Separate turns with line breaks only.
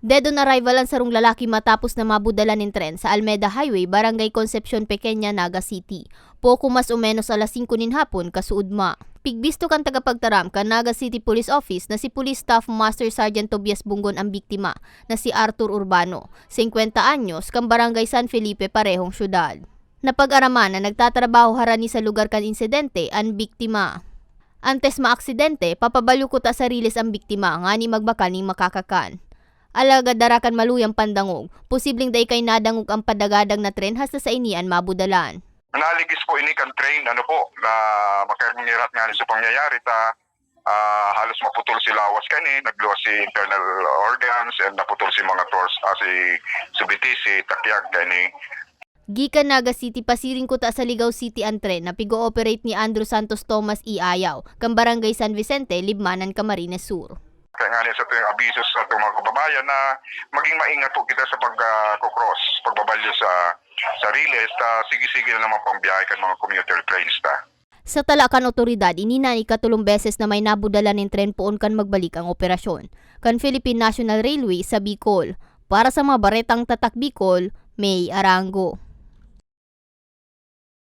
Dead on arrival ang sarong lalaki matapos na mabudalan ng tren sa Almeda Highway, Barangay Concepcion Pequeña, Naga City. Poko mas o menos alas 5 nin hapon kasuudma. Pigbisto kan tagapagtaram kan Naga City Police Office na si Police Staff Master Sergeant Tobias Bungon ang biktima na si Arthur Urbano, 50 anyos, kang Barangay San Felipe, parehong syudad. Napag-araman na nagtatrabaho harani sa lugar kan insidente ang biktima. Antes maaksidente, papabalukot a sariles ang biktima nga ni magbaka ni makakakan. Alaga darakan maluyang pandangog, posibleng day kay nadangog ang padagadang na tren hasta sa inian mabudalan.
Naligis po ini kan train ano po na makangirat nga sa pangyayari ta ah, halos maputol si lawas kani nagluwas si internal organs and naputol si mga tors ah, si subiti si takyag kani
Gikan Naga City pasiring ko ta sa Ligaw City ang tren na pigo-operate ni Andrew Santos Thomas E. Ayaw, kang Barangay San Vicente, Libmanan, Camarines Sur.
Kaya nga ni sa tuwing abisos sa itong mga kababayan na maging maingat po kita sa pag-cross, pagbabalyo sa sa riles, ta sige-sige na naman pang biyahe kan mga commuter trains ta.
Sa talakan otoridad, ininani katulong beses na may nabudala ng tren poon kan magbalik ang operasyon. Kan Philippine National Railway sa Bicol. Para sa mga baretang tatak Bicol, May Arango.